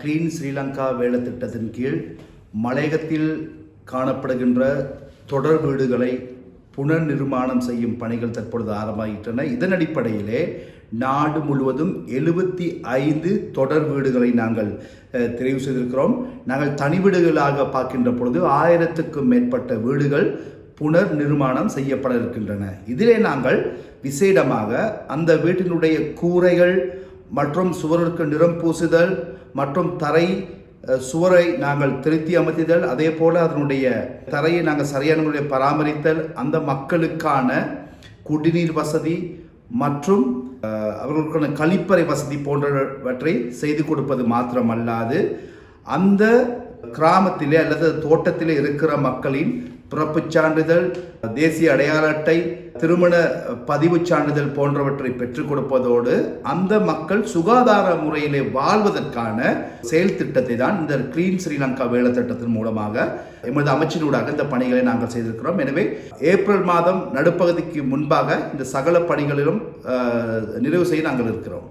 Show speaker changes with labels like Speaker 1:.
Speaker 1: Clean Sri Lanka வேலை திட்டத்தின் கீழ் மலையகத்தில் காணப்படுகின்ற தொடர் வீடுகளை புனர் நிர்மாணம் செய்யும் பணிகள் தற்பொழுது ஆரம்பமாகின்றன இதன் அடிப்படையிலே நாடு முழுவதும் எழுபத்தி ஐந்து தொடர் வீடுகளை நாங்கள் தெரிவு செய்திருக்கிறோம். நாங்கள் தனி வீடுகளாக பார்க்கின்ற பொழுது ஆயிரத்துக்கும் மேற்பட்ட வீடுகள் புனர் நிர்மாணம் செய்யப்பட இருக்கின்றன. இதிலே நாங்கள் விசேடமாக அந்த வீட்டினுடைய கூரைகள் மற்றும் சுவருக்கு நிறம் பூசுதல் மற்றும் தரை சுவரை நாங்கள் திருத்தி அமைத்திதல் அதே போல் அதனுடைய தரையை நாங்கள் சரியான முறையில் பராமரித்தல். அந்த மக்களுக்கான குடிநீர் வசதி மற்றும் அவர்களுக்கான கழிப்பறை வசதி போன்றவற்றை செய்து கொடுப்பது மாத்திரமல்லாது அந்த கிராமத்திலே அல்லது தோட்டத்திலே இருக்கிற மக்களின் பிறப்புச் சான்றிதழ் தேசிய அடையாள அட்டை திருமண பதிவுச் சான்றிதழ் போன்றவற்றை பெற்றுக் கொடுப்பதோடு அந்த மக்கள் சுகாதார முறையிலே வாழ்வதற்கான செயல் திட்டத்தை தான் இந்த கிளீன் ஸ்ரீலங்கா வேலை திட்டத்தின் மூலமாக எமது அமைச்சினூடாக இந்த பணிகளை நாங்கள் செய்திருக்கிறோம். எனவே ஏப்ரல் மாதம் நடுப்பகுதிக்கு முன்பாக இந்த சகல பணிகளிலும் நிறைவு செய்ய நாங்கள் இருக்கிறோம்.